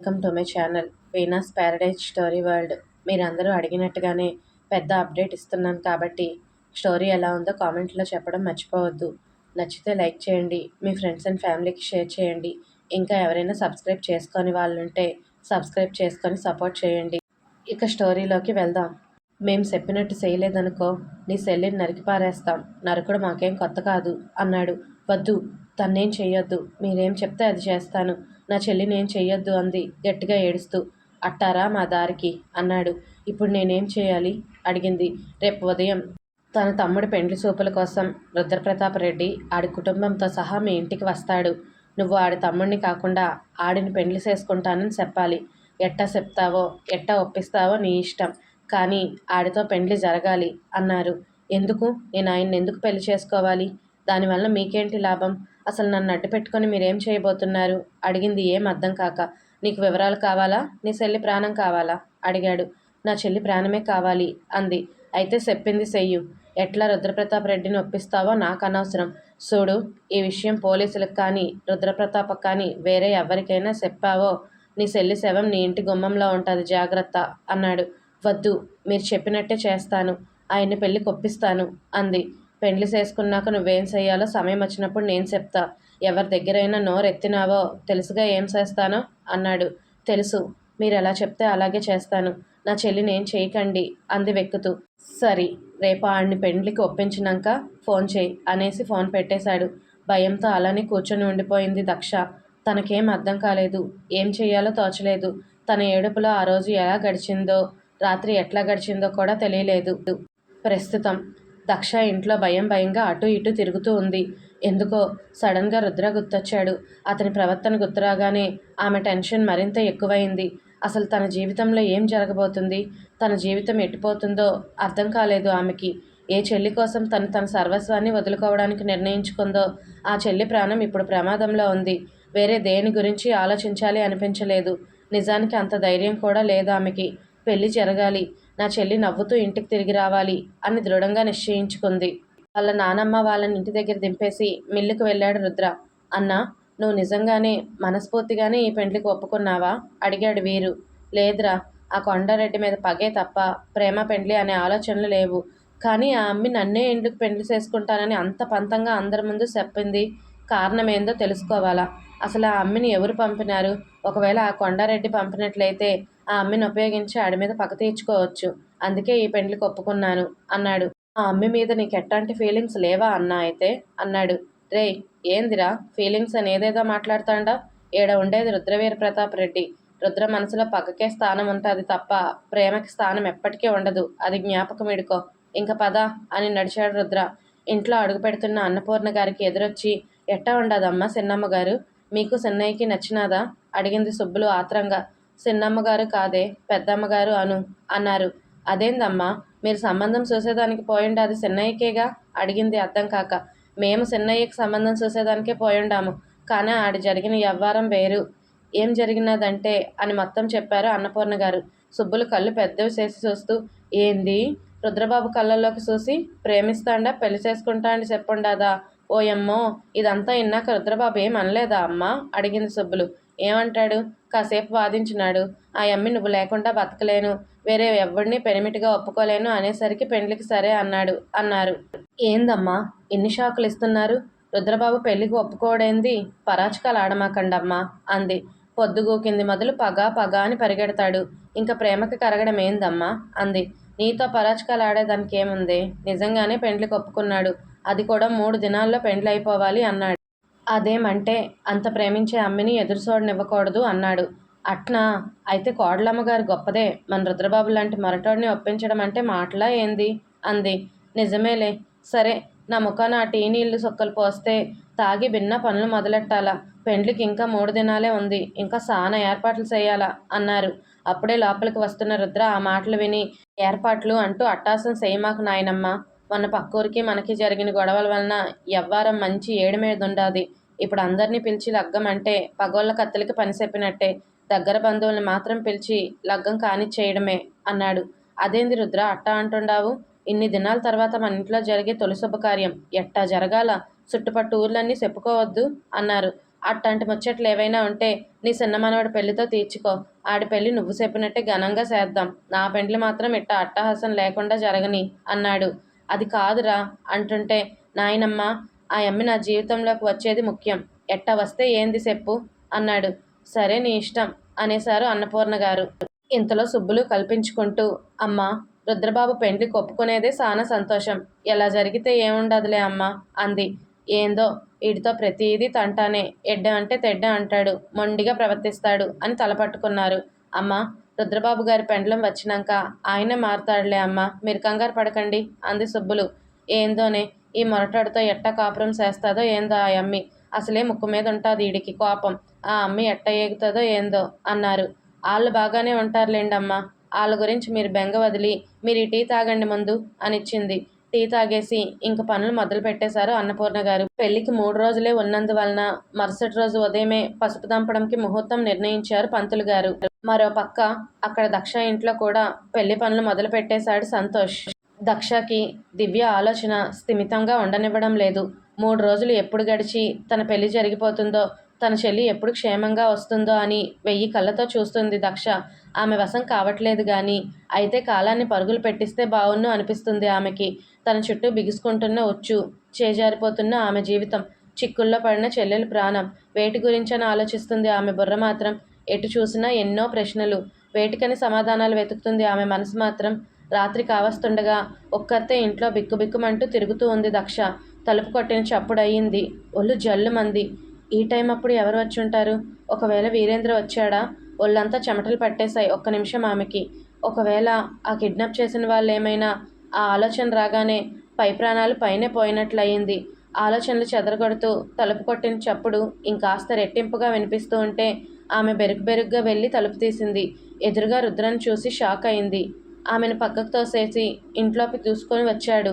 Welcome to my channel. Veena's paradise story world. మీరందరూ అడిగినట్టుగానే పెద్ద అప్డేట్ ఇస్తున్నాను కాబట్టి స్టోరీ ఎలా ఉందో కామెంట్లో చెప్పడం మర్చిపోవద్దు. నచ్చితే లైక్ చేయండి మీ ఫ్రెండ్స్ అండ్ ఫ్యామిలీకి షేర్ చేయండి. ఇంకా ఎవరైనా సబ్స్క్రైబ్ చేసుకొని వాళ్ళు ఉంటే సబ్స్క్రైబ్ చేసుకొని సపోర్ట్ చేయండి. ఇక స్టోరీలోకి వెళ్దాం. మేము చెప్పినట్టు చేయలేదనుకో నీ సెల్లిని నరికి పారేస్తాం. నరకుడు మాకేం కొత్త కాదు అన్నాడు. వద్దు తన్నేం చేయొద్దు మీరేం చెప్తే అది చేస్తాను. నా చెల్లి నేను చెయ్యొద్దు అంది గట్టిగా ఏడుస్తూ. అట్టారా మా దారికి? అన్నాడు. ఇప్పుడు నేనేం చేయాలి? అడిగింది. రేపు ఉదయం. తన తమ్ముడి పెండ్లి చూపుల కోసం రుద్రప్రతాప్ రెడ్డి ఆడి కుటుంబంతో సహా మీ ఇంటికి వస్తాడు. నువ్వు ఆడి తమ్ముడిని కాకుండా ఆడిని పెండ్లి చేసుకుంటానని చెప్పాలి. ఎట్టా చెప్తావో ఎట్టా ఒప్పిస్తావో నీ ఇష్టం. కానీ ఆడితో పెండ్లి జరగాలి అన్నారు. ఎందుకు? నేను ఆయన్ని ఎందుకు పెళ్ళి చేసుకోవాలి? దానివల్ల మీకేంటి లాభం? అసలు నన్ను అడ్డు పెట్టుకొని మీరేం చేయబోతున్నారు? అడిగింది ఏం అర్థం కాక. నీకు వివరాలు కావాలా? నీ చెల్లి ప్రాణం కావాలా? అడిగాడు. నా చెల్లి ప్రాణమే కావాలి అంది. అయితే చెప్పింది చెయ్యు. ఎట్లా రుద్రప్రతాప్ రెడ్డిని ఒప్పిస్తావో నాకు అనవసరం. చూడు ఈ విషయం పోలీసులకు కానీ రుద్రప్రతాప్ కానీ వేరే ఎవరికైనా చెప్పావో. నీ చెల్లి శవం నీ ఇంటి గుమ్మంలో ఉంటుంది జాగ్రత్త అన్నాడు. వద్దు మీరు చెప్పినట్టే చేస్తాను. ఆయన్ని పెళ్ళి కొప్పిస్తాను అంది. పెండ్లి చేసుకున్నాక నువ్వేం చెయ్యాలో సమయం వచ్చినప్పుడు నేను చెప్తా. ఎవరి దగ్గరైనా నోరెత్తినావో తెలుసుగా ఏం చేస్తానో అన్నాడు. తెలుసు మీరు ఎలా చెప్తే అలాగే చేస్తాను. నా చెల్లి నేను చేయకండి అంది వెక్కుతూ. సరి రేపు ఆడిని పెండ్లికి ఒప్పించినాక ఫోన్ చేయి అనేసి ఫోన్ పెట్టేశాడు. భయంతో అలానే కూర్చొని ఉండిపోయింది దక్ష. తనకేం అర్థం కాలేదు ఏం చేయాలో తోచలేదు. తన ఏడుపులో ఆ రోజు ఎలా గడిచిందో రాత్రి ఎట్లా గడిచిందో కూడా తెలియలేదు. ప్రస్తుతం దక్ష ఇంట్లో భయం భయంగా అటు ఇటు తిరుగుతూ ఉంది. ఎందుకో? సడన్గా రుద్ర గుర్తొచ్చాడు. అతని ప్రవర్తన గుర్తురాగానే ఆమె టెన్షన్ మరింత ఎక్కువైంది. అసలు తన జీవితంలో ఏం జరగబోతుంది? తన జీవితం ఎట్టిపోతుందో అర్థం కాలేదు ఆమెకి. ఏ చెల్లి కోసం తను తన సర్వస్వాన్ని వదులుకోవడానికి నిర్ణయించుకుందో ఆ చెల్లి ప్రాణం ఇప్పుడు ప్రమాదంలో ఉంది. వేరే దేని గురించి ఆలోచించాలి అనిపించలేదు. నిజానికి అంత ధైర్యం కూడా లేదు ఆమెకి. పెళ్ళి జరగాలి. నా చెల్లి నవ్వుతూ ఇంటికి తిరిగి రావాలి అని దృఢంగా నిశ్చయించుకుంది. వాళ్ళ నానమ్మ వాళ్ళని ఇంటి దగ్గర దింపేసి మిల్లుకు వెళ్ళాడు రుద్ర. అన్న నువ్వు నిజంగానే మనస్ఫూర్తిగానే ఈ పెండ్లికి ఒప్పుకున్నావా? అడిగాడు వీరు. లేదురా ఆ కొండారెడ్డి మీద పగే తప్ప ప్రేమ పెండ్లి అనే ఆలోచనలు లేవు. కానీ ఆ అమ్మి నన్నే ఇంటికి పెండ్లి చేసుకుంటానని అంత పంతంగా అందరి ముందు చెప్పింది కారణం ఏందో తెలుసుకోవాలా? అసలు ఆ అమ్మిని ఎవరు పంపినారు? ఒకవేళ ఆ కొండారెడ్డి పంపినట్లయితే ఆ అమ్మిని ఉపయోగించి ఆడి మీద పక్క తీర్చుకోవచ్చు. అందుకే ఈ పెండ్లికి ఒప్పుకున్నాను అన్నాడు. ఆ అమ్మి మీద నీకు ఎట్లాంటి ఫీలింగ్స్ లేవా అన్నా అయితే? అన్నాడు. రే ఏందిరా? ఫీలింగ్స్ అని ఏదేదో మాట్లాడుతాండా? ఏడ ఉండేది రుద్రవీర ప్రతాప్ రెడ్డి. రుద్ర మనసులో పక్కకే స్థానం ఉంటుంది తప్ప ప్రేమకి స్థానం ఎప్పటికీ ఉండదు. అది జ్ఞాపకం ఇడుకో. ఇంక పద అని నడిచాడు రుద్ర. ఇంట్లో అడుగు పెడుతున్న అన్నపూర్ణ గారికి ఎదురొచ్చి ఎట్టా ఉండదమ్మా సిన్నమ్మ గారు? మీకు సిన్నయ్యకి నచ్చినాదా? అడిగింది సుబ్బులు ఆత్రంగా. చిన్నమ్మగారు కాదే పెద్దమ్మగారు అను అన్నారు. అదేందమ్మా మీరు సంబంధం చూసేదానికి పోయిండి? అది సిన్నయ్యకేగా అడిగింది అర్థం కాక. మేము సిన్నయ్యకి సంబంధం చూసేదానికే పోయిండాము కానీ ఆడి జరిగిన వ్యవహారం వేరు. ఏం జరిగినదంటే అని మొత్తం చెప్పారు అన్నపూర్ణ గారు సుబ్బులు కళ్ళు పెద్దవి చేసి చూస్తూ ఏంది? రుద్రబాబు కళ్ళల్లోకి చూసి ప్రేమిస్తాండా? పెళ్ళి చేసుకుంటాండి చెప్పుండాదా? ఓయమ్మో ఇదంతా ఇన్నాక రుద్రబాబు ఏం అనలేదా అమ్మా? అడిగింది సుబ్బులు. ఏమంటాడు? కాసేపు వాదించినాడు. ఆ అమ్మి నువ్వు లేకుండా బతకలేను. వేరే ఎవరిని పెనిమిటిగా ఒప్పుకోలేను అనేసరికి పెండ్లికి సరే అన్నాడు అన్నారు. ఏందమ్మా? ఎన్ని షాకులు ఇస్తున్నారు? రుద్రబాబు పెళ్ళికి ఒప్పుకోడేంది? పరాచకాలు ఆడమాకండమ్మా అంది. పొద్దుగూకింది మొదలు పగా పగ అని పరిగెడతాడు. ఇంకా ప్రేమకి కరగడం ఏందమ్మా అంది. నీతో పరాచకాలు ఆడేదానికి ఏముంది నిజంగానే పెండ్లికి ఒప్పుకున్నాడు. అది కూడా మూడు దినాల్లో పెండ్లి అయిపోవాలి అన్నాడు. అదేమంటే అంత ప్రేమించే అమ్మిని ఎదురు చూడనివ్వకూడదు అన్నాడు. అట్నా? అయితే కోడలమ్మగారు గొప్పదే. మన రుద్రబాబు లాంటి మరటోడిని ఒప్పించడం అంటే మాటలా ఏంది? అంది. నిజమేలే. సరే నా ముఖాన ఆ టీ నీళ్ళు సొక్కలు పోస్తే తాగి భిన్న పనులు మొదలెట్టాలా? పెండ్లికి ఇంకా మూడు దినాలే ఉంది. ఇంకా సాన ఏర్పాట్లు చేయాలా? అన్నారు. అప్పుడే లోపలికి వస్తున్న రుద్ర ఆ మాటలు విని ఏర్పాట్లు అంటూ అట్టాసం చేయమాకు నాయనమ్మ. మన పక్కూరికి మనకి జరిగిన గొడవల వలన ఎవ్వారం మంచి ఏడు మీద ఉండాది ఇప్పుడు అందరినీ పిలిచి లగ్గం అంటే పగోళ్ళ కత్తలకి పని చెప్పినట్టే దగ్గర బంధువుల్ని మాత్రం పిలిచి లగ్గం కానిచ్చేయడమే అన్నాడు. అదేంది రుద్ర అట్టా అంటుండావు? ఇన్ని దినాల తర్వాత మన ఇంట్లో జరిగే తొలి శుభకార్యం. ఎట్టా జరగాల? చుట్టుపట్టు ఊర్లన్నీ చెప్పుకోవద్దు అన్నారు. అట్టంటి ముచ్చట్లు ఏవైనా ఉంటే నీ చిన్న మనవడి పెళ్ళితో తీర్చుకో. ఆడి పెళ్ళి నువ్వు చెప్పినట్టే ఘనంగా చేద్దాం. నా పెండ్లి మాత్రం ఇట్ట అట్టహాసం లేకుండా జరగని అన్నాడు. అది కాదురా అంటుంటే నాయనమ్మ ఆ అమ్మి నా జీవితంలోకి వచ్చేది ముఖ్యం. ఎట్ట వస్తే ఏంది చెప్పు? అన్నాడు. సరే నీ ఇష్టం అనేశారు అన్నపూర్ణ గారు. ఇంతలో సుబ్బులు కల్పించుకుంటూ అమ్మా రుద్రబాబు పెండ్లి కొప్పుకునేదే సానా సంతోషం. ఎలా జరిగితే ఏముండదులే అమ్మా అంది. ఏందో వీడితో ప్రతిదీ తంటానే. ఎడ్డ అంటే తెడ్డ అంటాడు. మొండిగా ప్రవర్తిస్తాడు అని తలపట్టుకున్నారు అమ్మ రుద్రబాబు గారి పెండ్లం వచ్చినాక ఆయనే మారుతాడులే అమ్మ. మీరు కంగారు పడకండి అంది సుబ్బులు. ఏందోనే ఈ మొరటాడుతో ఎట్ట కాపురం చేస్తాదో ఏందో ఆ అమ్మి. అసలే ముక్కు మీద ఉంటుంది ఈడికి కోపం. ఆ అమ్మి ఎట్ట ఏగుతుందో ఏందో అన్నారు. వాళ్ళు బాగానే ఉంటారులేండమ్మా. వాళ్ళ గురించి మీరు బెంగ వదిలి మీరు ఈ టీ తాగండి ముందు అనిచ్చింది. టీ తాగేసి ఇంక పనులు మొదలు పెట్టేశారు అన్నపూర్ణ గారు. పెళ్ళికి మూడు రోజులే ఉన్నందువలన మరుసటి రోజు ఉదయమే పసుపు దంపడంకి ముహూర్తం నిర్ణయించారు పంతులు గారు. మరో పక్క అక్కడ దక్ష ఇంట్లో కూడా పెళ్ళి పనులు మొదలు పెట్టేశాడు సంతోష్. దక్షకి దివ్య ఆలోచన స్థిమితంగా ఉండనివ్వడం లేదు. మూడు రోజులు ఎప్పుడు గడిచి తన పెళ్ళి జరిగిపోతుందో తన చెల్లి ఎప్పుడు క్షేమంగా వస్తుందో అని వెయ్యి కళ్ళతో చూస్తుంది దక్ష. ఆమె వశం కావట్లేదు కానీ అయితే కాలాన్ని పరుగులు పెట్టిస్తే బావున్ను అనిపిస్తుంది ఆమెకి. తన చుట్టూ బిగుసుకుంటున్న ఉచ్చు చేజారిపోతున్న ఆమె జీవితం చిక్కుల్లో పడిన చెల్లెలు ప్రాణం. వేటి గురించని ఆలోచిస్తుంది ఆమె బుర్ర మాత్రం. ఎటు చూసినా ఎన్నో ప్రశ్నలు. వేటికని సమాధానాలు వెతుకుతుంది ఆమె మనసు మాత్రం. రాత్రి కావస్తుండగా ఒక్కరితే ఇంట్లో బిక్కుబిక్కుమంటూ తిరుగుతూ ఉంది దక్ష. తలుపు కొట్టిన చప్పుడు అయ్యింది ఒళ్ళు జల్లుమంది. ఈ టైం అప్పుడు ఎవరు వచ్చి ఉంటారు ఒకవేళ వీరేంద్ర వచ్చాడా? ఒళ్ళంతా చెమటలు పట్టేశాయి ఒక్క నిమిషం ఆమెకి. ఒకవేళ ఆ కిడ్నాప్ చేసిన వాళ్ళు ఏమైనా ఆ ఆలోచన రాగానే పై ప్రాణాలు పైనే పోయినట్లయింది. ఆలోచనలు చెదరగొడుతూ తలుపు కొట్టిన చప్పుడు ఇంకాస్త రెట్టింపుగా వినిపిస్తూ ఉంటే ఆమె బెరుకు బెరుగ్గా వెళ్ళి తలుపు తీసింది. ఎదురుగా రుద్రను చూసి షాక్ అయింది ఆమెను పక్కకు తోసేసి ఇంట్లోకి దూసుకొని వచ్చాడు.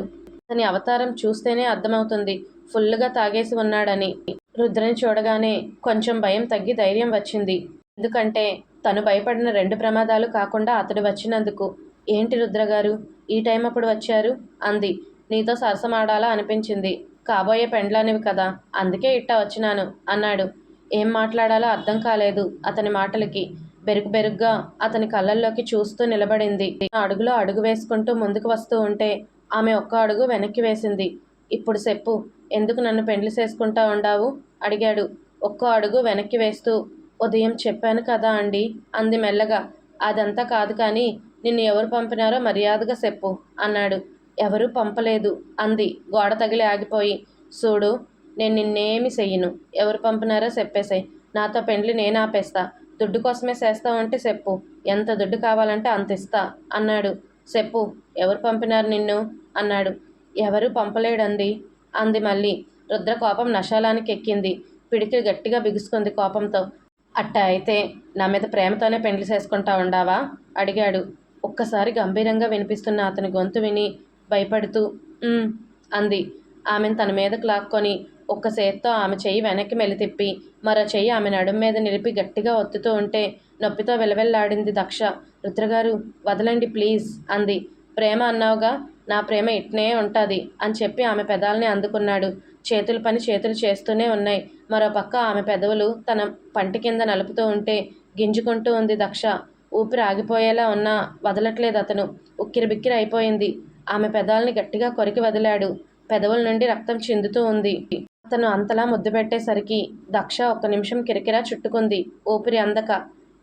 అతని అవతారం చూస్తేనే అర్థమవుతుంది. ఫుల్గా తాగేసి ఉన్నాడని. రుద్రని చూడగానే కొంచెం భయం తగ్గి ధైర్యం వచ్చింది. ఎందుకంటే తను భయపడిన రెండు ప్రమాదాలు కాకుండా అతడు వచ్చినందుకు. ఏంటి రుద్రగారు ఈ టైం అప్పుడు వచ్చారు? అంది. నీతో సరసమాడాలా అనిపించింది. కాబోయే పెండ్లానివి కదా. అందుకే ఇట్టా వచ్చినాను అన్నాడు. ఏం మాట్లాడాలో అర్థం కాలేదు అతని మాటలకి. బెరుగు బెరుగ్గా అతని కళ్ళల్లోకి చూస్తూ నిలబడింది. అడుగులో అడుగు వేసుకుంటూ ముందుకు వస్తూ ఉంటే ఆమె ఒక్క అడుగు వెనక్కి వేసింది. ఇప్పుడు చెప్పు ఎందుకు నన్ను పెండ్లి చేసుకుంటా ఉండావు? అడిగాడు. ఒక్కో అడుగు వెనక్కి వేస్తూ ఉదయం చెప్పాను కదా అండి అంది మెల్లగా. అదంతా కాదు కానీ నిన్ను ఎవరు పంపినారో మర్యాదగా చెప్పు అన్నాడు. ఎవరూ పంపలేదు అంది. గోడ తగిలి ఆగిపోయి. చూడు నేను నిన్నేమి చెయ్యను. ఎవరు పంపినారో చెప్పేసాయి. నాతో పెండ్లి నేను ఆపేస్తా. దుడ్డు కోసమే చేస్తావంటే చెప్పు. ఎంత దుడ్డు కావాలంటే అంత ఇస్తా అన్నాడు. చెప్పు ఎవరు పంపినారు నిన్ను? అన్నాడు. ఎవరు పంపలేడంది? అంది మళ్ళీ. రుద్ర కోపం నశాలానికి ఎక్కింది. పిడికి గట్టిగా బిగుసుకుంది కోపంతో. అట్ట అయితే నా మీద ప్రేమతోనే పెండ్లి చేసుకుంటా ఉండావా? అడిగాడు. ఒక్కసారి గంభీరంగా వినిపిస్తున్న అతని గొంతు విని భయపడుతూ అంది. ఆమెను తన మీదకు లాక్కొని ఒక్క చేత్తో ఆమె చెయ్యి వెనక్కి మెలితిప్పి మరో చెయ్యి ఆమె నడుం మీద నిలిపి గట్టిగా ఒత్తుతూ ఉంటే నొప్పితో వెలవెల్లాడింది దక్ష. రుద్రగారు వదలండి ప్లీజ్ అంది. ప్రేమ అన్నావుగా నా ప్రేమ ఇట్నే ఉంటుంది అని చెప్పి ఆమె పెదాలని అందుకున్నాడు. చేతుల పని చేతులు చేస్తూనే ఉన్నాయి. మరో పక్క ఆమె పెదవులు తన పంటి కింద నలుపుతూ ఉంటే గింజుకుంటూ ఉంది దక్ష. ఊపిరి ఆగిపోయేలా ఉన్నా వదలట్లేదు అతను. ఉక్కిరి బిక్కిరి అయిపోయింది. ఆమె పెదాలని గట్టిగా కొరికి వదిలాడు. పెదవుల నుండి రక్తం చిందుతూ ఉంది. అతను అంతలా ముద్దు పెట్టేసరికి దక్ష ఒక్క నిమిషం కిరకిరా చుట్టుకుంది. ఊపిరి అందక.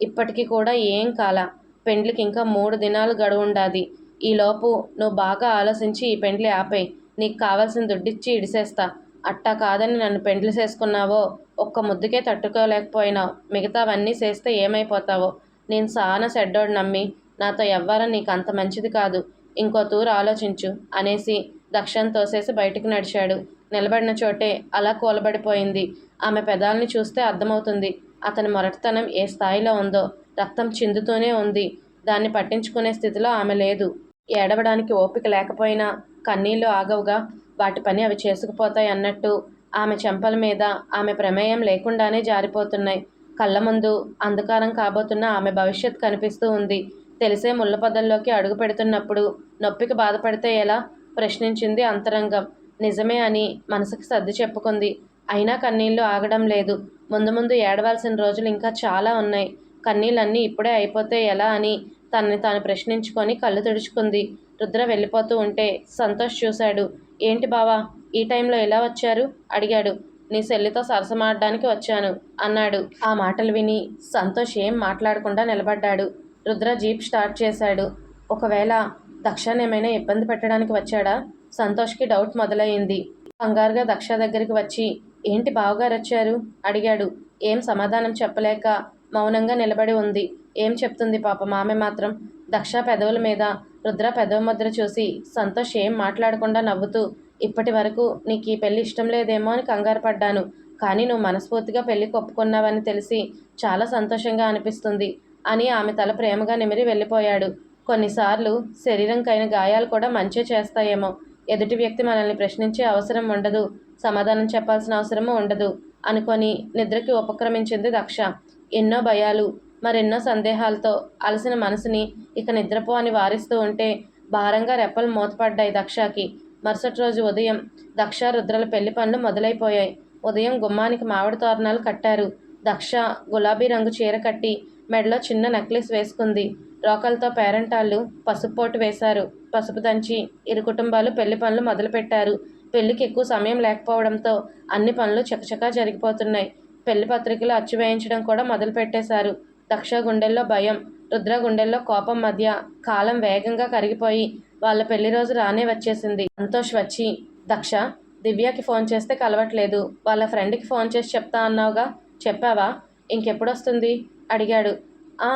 ఇప్పటికీ కూడా ఏం కాల? పెండ్లికి ఇంకా మూడు దినాలు గడువుండాది ఈలోపు నువ్వు బాగా ఆలోచించి ఈ పెండ్లి ఆపేయి నీకు కావాల్సిన దుడ్డిచ్చి ఇడిసేస్తా. అట్టా కాదని నన్ను పెండ్లి చేసుకున్నావో? ఒక్క ముద్దుకే తట్టుకోలేకపోయినావు. మిగతావన్నీ చేస్తే ఏమైపోతావో? నేను సానా సెడ్డోడు నమ్మి నాతో ఎవ్వరం నీకు అంత మంచిది కాదు. ఇంకో తూరు ఆలోచించు అనేసి దక్షను తోసేసి బయటికి నడిచాడు. నిలబడిన చోటే అలా కూలబడిపోయింది. ఆమె పెదాల్ని చూస్తే అర్థమవుతుంది. అతని మొరటితనం ఏ స్థాయిలో ఉందో. రక్తం చిందుతూనే ఉంది. దాన్ని పట్టించుకునే స్థితిలో ఆమె లేదు. ఏడవడానికి ఓపిక లేకపోయినా కన్నీళ్ళు ఆగవుగా. వాటి పని అవి చేసుకుపోతాయి అన్నట్టు ఆమె చెంపల మీద ఆమె ప్రమేయం లేకుండానే జారిపోతున్నాయి. కళ్ళ ముందు అంధకారం కాబోతున్న ఆమె భవిష్యత్ కనిపిస్తూ ఉంది. తెలిసే ముళ్ళ పొదల్లోకి అడుగు పెడుతున్నప్పుడు నొప్పికి బాధపడితే ఎలా? ప్రశ్నించింది అంతరంగం. నిజమే అని మనసుకి సర్ది చెప్పుకుంది. అయినా కన్నీళ్ళు ఆగడం లేదు. ముందు ముందు ఏడవలసిన రోజులు ఇంకా చాలా ఉన్నాయి. కన్నీళ్ళన్నీ ఇప్పుడే అయిపోతే ఎలా అని తనని తాను ప్రశ్నించుకొని కళ్ళు తుడుచుకుంది. రుద్ర వెళ్ళిపోతూ ఉంటే సంతోష్ చూశాడు. ఏంటి బావా ఈ టైంలో ఎలా వచ్చారు? అడిగాడు. నీ సెల్లితో సరసమాడడానికి వచ్చాను అన్నాడు. ఆ మాటలు విని సంతోష్ ఏం మాట్లాడకుండా నిలబడ్డాడు. రుద్ర జీప్ స్టార్ట్ చేశాడు. ఒకవేళ దక్షాన్ ఏమైనా ఇబ్బంది పెట్టడానికి వచ్చాడా? సంతోష్కి డౌట్ మొదలయ్యింది కంగారుగా దక్ష దగ్గరికి వచ్చి ఏంటి బావగారు వచ్చారు? అడిగాడు. ఏం సమాధానం చెప్పలేక మౌనంగా నిలబడి ఉంది. ఏం చెప్తుంది పాప ఆమె మాత్రం? దక్ష పెదవుల మీద రుద్ర పెదవ ముద్ర చూసి సంతోష్ ఏం మాట్లాడకుండా నవ్వుతూ ఇప్పటి వరకు నీకు ఈ పెళ్ళి ఇష్టం లేదేమో అని కంగారు పడ్డాను. కానీ నువ్వు మనస్ఫూర్తిగా పెళ్ళి ఒప్పుకున్నావని తెలిసి చాలా సంతోషంగా అనిపిస్తుంది అని ఆమె తల ప్రేమగా నిమిరి వెళ్ళిపోయాడు. కొన్నిసార్లు శరీరంకైన గాయాలు కూడా మంచి చేస్తాయేమో. ఎదుటి వ్యక్తి మనల్ని ప్రశ్నించే అవసరం ఉండదు. సమాధానం చెప్పాల్సిన అవసరము ఉండదు. అనుకొని నిద్రకి ఉపక్రమించింది దక్ష. ఎన్నో భయాలు మరెన్నో సందేహాలతో అలసిన మనసుని ఇక నిద్రపో అని వారిస్తూ ఉంటే భారంగా రెప్పలు మూతపడ్డాయి దక్షకి. మరుసటి రోజు ఉదయం దక్ష రుద్రల పెళ్ళి పనులు మొదలైపోయాయి. ఉదయం గుమ్మానికి మామిడి తోరణాలు కట్టారు. దక్ష గులాబీ రంగు చీర కట్టి మెడలో చిన్న నెక్లెస్ వేసుకుంది. రోకలతో పేరంటాళ్ళు పసుపు పోటు వేశారు. పసుపు దంచి ఇరు కుటుంబాలు పెళ్ళి పనులు మొదలుపెట్టారు. పెళ్ళికి ఎక్కువ సమయం లేకపోవడంతో అన్ని పనులు చకచకా జరిగిపోతున్నాయి. పెళ్ళి పత్రికలు అచ్చు వేయించడం కూడా మొదలుపెట్టేశారు. దక్ష గుండెల్లో భయం రుద్ర గుండెల్లో కోపం మధ్య కాలం వేగంగా కరిగిపోయి వాళ్ళ పెళ్ళి రోజు రానే వచ్చేసింది. సంతోష్ వచ్చి దక్ష దివ్యకి ఫోన్ చేస్తే కలవట్లేదు. వాళ్ళ ఫ్రెండ్కి ఫోన్ చేసి చెప్తా అన్నావుగా. చెప్పావా? ఇంకెప్పుడు వస్తుంది? అడిగాడు. ఆ,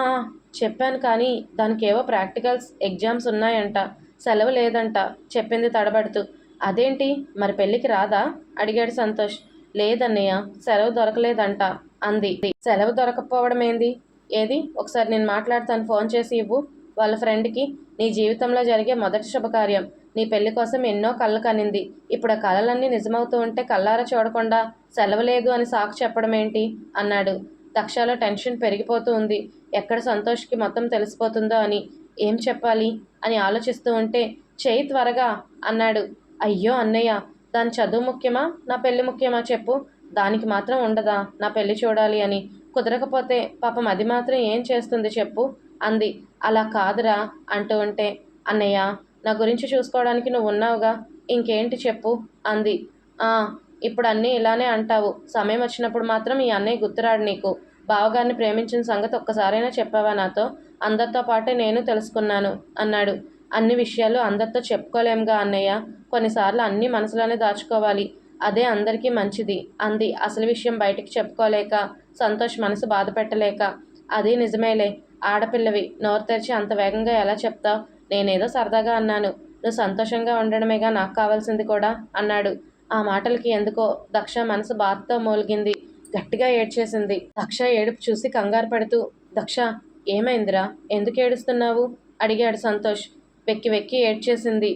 చెప్పాను కానీ దానికి ఏవో ప్రాక్టికల్స్ ఎగ్జామ్స్ ఉన్నాయంట. సెలవు లేదంట. చెప్పింది తడబడుతూ అదేంటి? మరి పెళ్ళికి రాదా? అడిగాడు సంతోష్. లేదన్నయ్య సెలవు దొరకలేదంట అంది. సెలవు దొరకపోవడం ఏంది? ఏది? ఒకసారి నేను మాట్లాడతాను ఫోన్ చేసి ఇవ్వు. వాళ్ళ ఫ్రెండ్కి నీ జీవితంలో జరిగే మొదటి శుభకార్యం. నీ పెళ్ళి కోసం ఎన్నో కళ్ళు కనింది. ఇప్పుడు ఆ కళలన్నీ నిజమవుతూ ఉంటే కళ్ళారా చూడకుండా సెలవు లేదు అని సాకు చెప్పడం ఏంటి? అన్నాడు. దక్షాలో టెన్షన్ పెరిగిపోతూ ఉంది. ఎక్కడ సంతోష్కి మొత్తం తెలిసిపోతుందో అని ఏం చెప్పాలి అని ఆలోచిస్తూ ఉంటే చేయి త్వరగా అన్నాడు. అయ్యో అన్నయ్య దాని చదువు ముఖ్యమా? నా పెళ్ళి ముఖ్యమా చెప్పు. దానికి మాత్రం ఉండదా? నా పెళ్ళి చూడాలి అని. కుదరకపోతే పాపం అది మాత్రం ఏం చేస్తుంది చెప్పు అంది. అలా కాదురా అంటూ ఉంటే అన్నయ్య నా గురించి చూసుకోవడానికి నువ్వు ఉన్నావుగా. ఇంకేంటి చెప్పు అంది. "ఆ, ఇప్పుడు అన్నీ ఇలానే అంటావు. సమయం వచ్చినప్పుడు మాత్రం ఈ అన్నయ్య గుర్తురాడు నీకు. బావగారిని ప్రేమించిన సంగతి ఒక్కసారైనా చెప్పావా నాతో? అందరితో పాటే నేను తెలుసుకున్నాను అన్నాడు. అన్ని విషయాలు అందరితో చెప్పుకోలేంగా అన్నయ్య. కొన్నిసార్లు అన్నీ మనసులోనే దాచుకోవాలి. అదే అందరికీ మంచిది అంది. అసలు విషయం బయటికి చెప్పుకోలేక సంతోష్ మనసు బాధ పెట్టలేక అది నిజమేలే ఆడపిల్లవి. నోరు తెరిచి అంత వేగంగా ఎలా చెప్తావు? నేనేదో సరదాగా అన్నాను. నువ్వు సంతోషంగా ఉండడమేగా నాకు కావాల్సింది కూడా అన్నాడు. ఆ మాటలకి ఎందుకో దక్ష మనసు బాధతో మూలిగింది. గట్టిగా ఏడ్చేసింది. దక్ష ఏడుపు చూసి కంగారు పడుతూ దక్ష ఏమైందిరా? ఎందుకు ఏడుస్తున్నావు? అడిగాడు సంతోష్. వెక్కి వెక్కి ఏడ్చేసింది.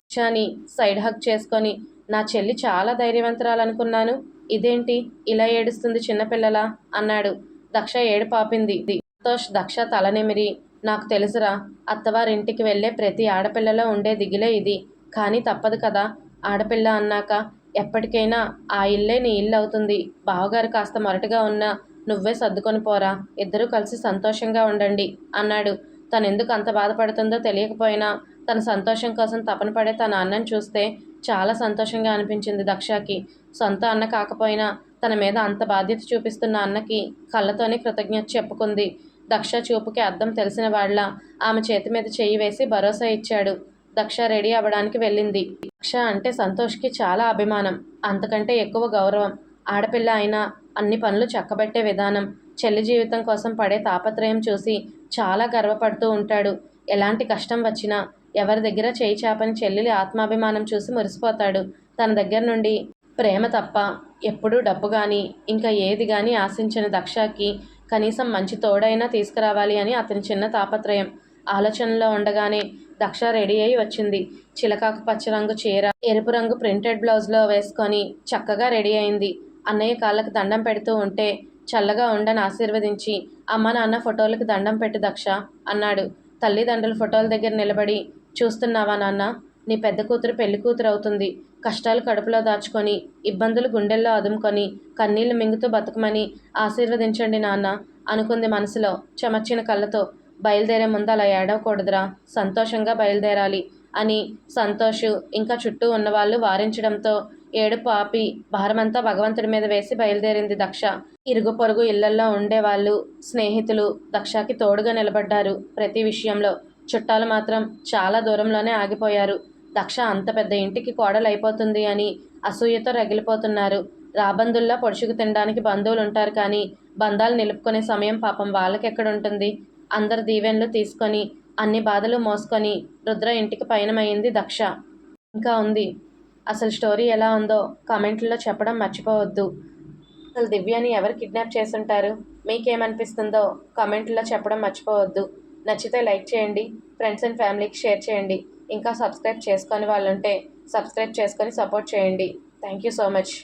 దక్షని సైడ్ హక్ చేసుకొని నా చెల్లి చాలా ధైర్యవంతరాలనుకున్నాను. ఇదేంటి? ఇలా ఏడుస్తుంది చిన్నపిల్లలా? అన్నాడు. దక్ష ఏడు పాపింది సంతోష్ దక్ష తలనిమిరి నాకు తెలుసురా అత్తవారింటికి వెళ్ళే ప్రతి ఆడపిల్లలో ఉండే దిగిలే ఇది. కానీ తప్పదు కదా ఆడపిల్ల అన్నాక ఎప్పటికైనా ఆ ఇల్లే నీ ఇల్లు అవుతుంది. బావగారు కాస్త మొరటుగా ఉన్నా నువ్వే సర్దుకొని పోరా ఇద్దరూ కలిసి సంతోషంగా ఉండండి అన్నాడు. తనెందుకు ఎందుకు అంత బాధపడుతుందో తెలియకపోయినా తన సంతోషం కోసం తపన పడే తన అన్నను చూస్తే చాలా సంతోషంగా అనిపించింది దక్షకి. సొంత అన్న కాకపోయినా తన మీద అంత బాధ్యత చూపిస్తున్న అన్నకి కళ్ళతోనే కృతజ్ఞత చెప్పుకుంది. దక్ష చూపుకి అర్థం తెలిసిన వాళ్ళ ఆమె చేతి మీద చెయ్యి వేసి భరోసా ఇచ్చాడు. దక్ష రెడీ అవ్వడానికి వెళ్ళింది. దక్ష అంటే సంతోష్కి చాలా అభిమానం. అంతకంటే ఎక్కువ గౌరవం. ఆడపిల్ల అయినా అన్ని పనులు చక్కబెట్టే విధానం. చెల్లి జీవితం కోసం పడే తాపత్రయం చూసి చాలా గర్వపడుతూ ఉంటాడు. ఎలాంటి కష్టం వచ్చినా ఎవరి దగ్గర చేయి చేపని చెల్లెలి ఆత్మాభిమానం చూసి మురిసిపోతాడు. తన దగ్గర నుండి ప్రేమ తప్ప ఎప్పుడూ డబ్బు కానీ ఇంకా ఏది కానీ ఆశించిన దక్షకి కనీసం మంచి తోడైనా తీసుకురావాలి అని అతని చిన్న తాపత్రయం. ఆలోచనలో ఉండగానే దక్ష రెడీ అయి వచ్చింది. చిలకాకు పచ్చ రంగు చీర ఎరుపు రంగు ప్రింటెడ్ బ్లౌజ్లో వేసుకొని చక్కగా రెడీ అయింది. అన్నయ్య కాళ్ళకు దండం పెడుతూ ఉంటే చల్లగా ఉండని ఆశీర్వదించి అమ్మ నాన్న ఫోటోలకు దండం పెట్టు దక్ష అన్నాడు. తల్లిదండ్రుల ఫోటోల దగ్గర నిలబడి చూస్తున్నావా నాన్న? నీ పెద్ద కూతురు పెళ్ళి కూతురు అవుతుంది. కష్టాలు కడుపులో దాచుకొని ఇబ్బందులు గుండెల్లో అదుముకొని కన్నీళ్ళు మింగుతూ బతుకమని ఆశీర్వదించండి నాన్న అనుకుంది మనసులో చెమర్చిన కళ్ళతో. బయలుదేరే ముందు అలా ఏడవకూడదురా సంతోషంగా బయలుదేరాలి అని సంతోష్ ఇంకా చుట్టూ ఉన్నవాళ్ళు వారించడంతో ఏడుపు ఆపి భారమంతా భగవంతుడి మీద వేసి బయలుదేరింది దక్ష. ఇరుగు పొరుగు ఇళ్ళల్లో ఉండేవాళ్ళు స్నేహితులు దక్షకి తోడుగా నిలబడ్డారు ప్రతి విషయంలో. చుట్టాలు మాత్రం చాలా దూరంలోనే ఆగిపోయారు. దక్ష అంత పెద్ద ఇంటికి కోడలు అయిపోతుంది అని అసూయతో రగిలిపోతున్నారు. రాబందుల్లో పొడుచుకు తినడానికి బంధువులు ఉంటారు కానీ బంధాలు నిలుపుకునే సమయం పాపం వాళ్ళకెక్కడుంటుంది? అందరి దీవెనలు తీసుకొని అన్ని బాధలు మోసుకొని రుద్ర ఇంటికి పయనమైంది దక్ష. ఇంకా ఉంది. అసలు స్టోరీ ఎలా ఉందో కామెంట్లో చెప్పడం మర్చిపోవద్దు. అసలు దివ్యాని ఎవరు కిడ్నాప్ చేసుంటారు? మీకేమనిపిస్తుందో కామెంట్లో చెప్పడం మర్చిపోవద్దు. నచ్చితే లైక్ చేయండి ఫ్రెండ్స్ అండ్ ఫ్యామిలీకి షేర్ చేయండి. ఇంకా సబ్స్క్రైబ్ చేసుకొని వాళ్ళు ఉంటే సబ్స్క్రైబ్ చేసుకొని సపోర్ట్ చేయండి. Thank you so much.